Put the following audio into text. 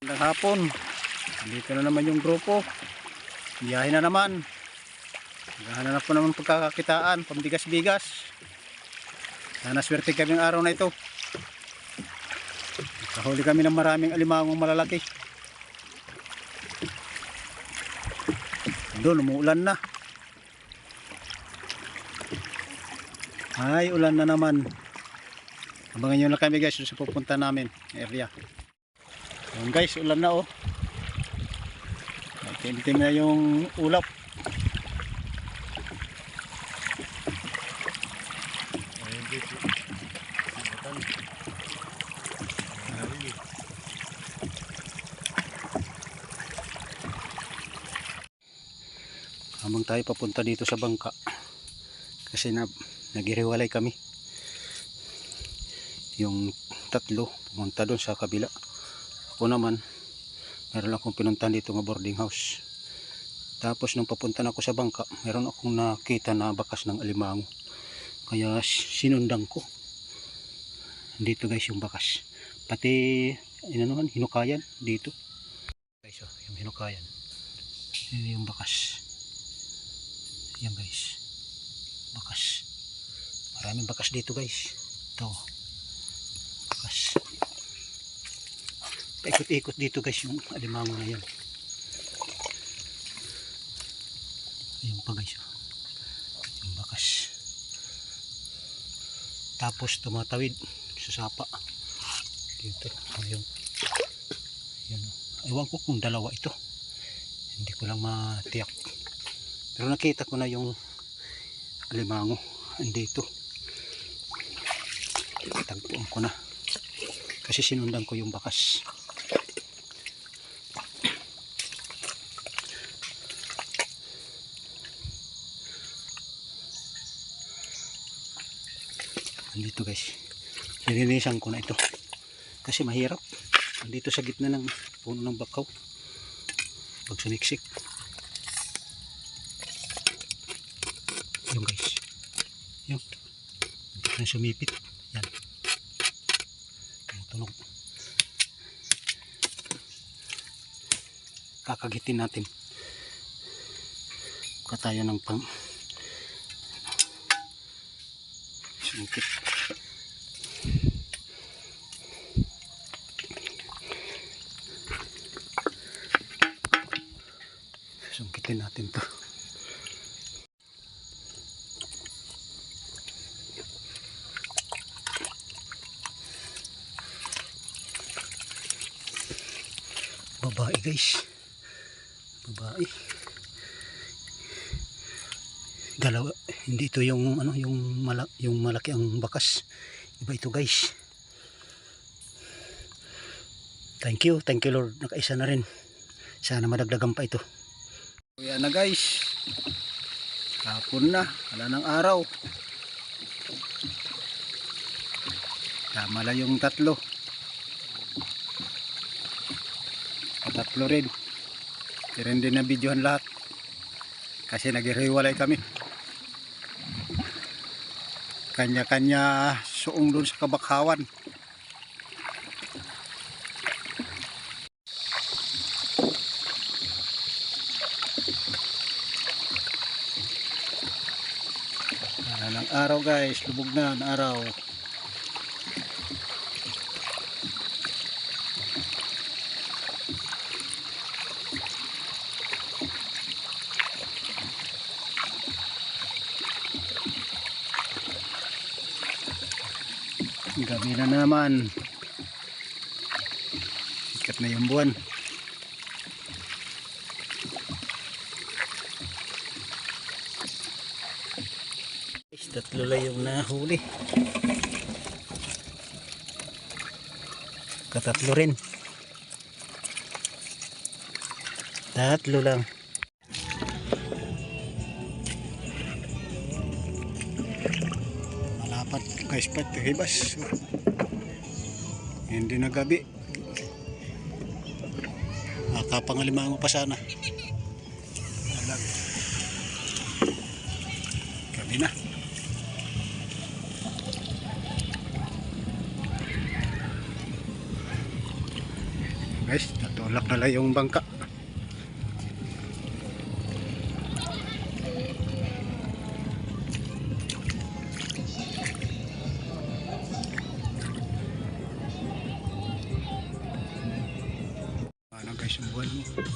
Magandang hapon. Dito na naman yung grupo. Biyahe na naman. Naghahanap po naman pagkakakitaan, pambigas-bigas. Sana swerte kami ang araw na ito. Kahuli kami ng maraming alimangong malalaki. Doon, umuulan na. Ay, ulan na naman. Abangan nyo na kami guys sa pupunta namin area. Ayan guys, ulan na oh. Itim-itim na yung ulap. Habang tayo papunta dito sa bangka. Kasi na, naghihiwalay kami. Yung tatlo, pumunta doon sa kabila. Ako naman, meron akong pinuntahan dito ng boarding house. Tapos nung papunta na ako sa bangka, meron akong nakita na bakas ng alimango. Kaya sinundan ko. Dito guys yung bakas. Pati inanuhan, hinukayan dito. Guys, oh, yung hinukayan. Yun yung bakas. Yan guys. Bakas. Maraming bakas dito guys. Ito. Bakas. Paikot-ikot dito guys yung alimango na yan. Ayun pa guys. oh. Yung bakas. Tapos tumatawid sa sapa. Dito. Ayun. Ayun. oh. Ewan ko kung dalawa ito. Hindi ko lang matiyak. Pero nakita ko na yung alimango. Andito. Tagpuan ko na. Kasi sinundan ko yung bakas. Andito guys. Nilinisan ko na ito. Kasi mahirap. Andito sa gitna ng puno ng bakaw. Pag sumiksik. Yung guys. Yung. Ko na sumipit. Yan. Tumutunog. Kakagitin natin. Buka tayo ng pang sungkit. Sungkitin natin to. Babae guys. Babae. Dalawa. Hindi ito yung ano yung mala, yung malaki ang bakas. Iba ito guys. Thank you, thank you Lord. Nakaisa na rin. Sana madagdagan pa ito. Yan na guys. Hapon na. Wala ng araw. Tama lang yung tatlo. Patatlo rin. Hindi rin din na videohan lahat. Kasi naghihiwalay kami. Kanya-kanya suong doon sa kabakhawan. Ng araw guys. Lubog na ang araw. Gabi na naman. Sikat na yung buwan. Tatlo lang yung nahuli. Katatlo rin. Tatlo lang. Guys pat hibas. Hindi na gabi. Nakapangalimango pa sana. Gabi na. guys, natulak na lang yung bangka. Ano